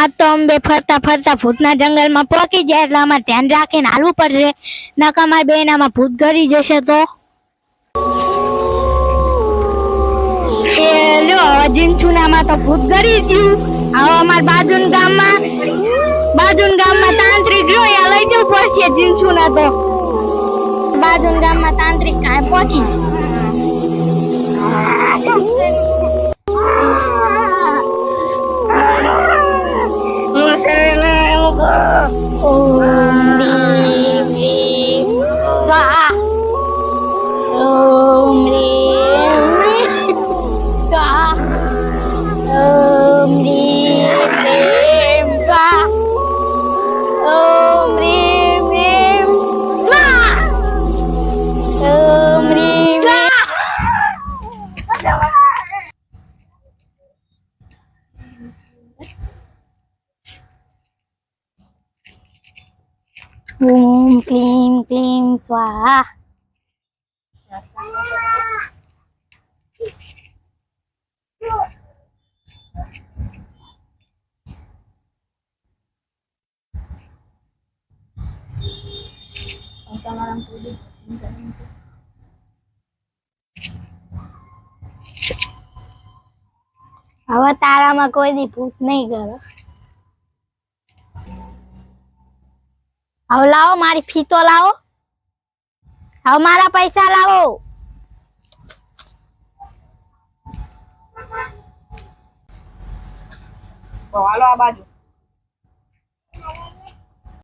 આ તો અંબે ફરતા ફરતા ભૂતના જંગલમાં પહોંચી જાય એટલે અમારે ધ્યાન રાખીને હાલવું પડશે. નકા મારી બેન આમાં ભૂત ગરી જશે તો. હેલો લ્યો જીનછુનામાં તો ભૂત ગરી ગયું. હવે અમારા બાજુન ગામમાં બાજુન ગામમાં તાંત્રિક રહ્યો લઈ જવું પડશે જીનછુના તો. બાજુન ગામમાં તાંત્રિક કાંઈ પહોંચી Ah, oh. ઓમ ક્લીમ ક્લીમ સ્વાહા હવે તારામાં કોઈ દી ભૂત નહીં કરો હવે લાવો મારી ફી તો લાવો. હવે મારા પૈસા લાવો. હાલો આ બાજુ.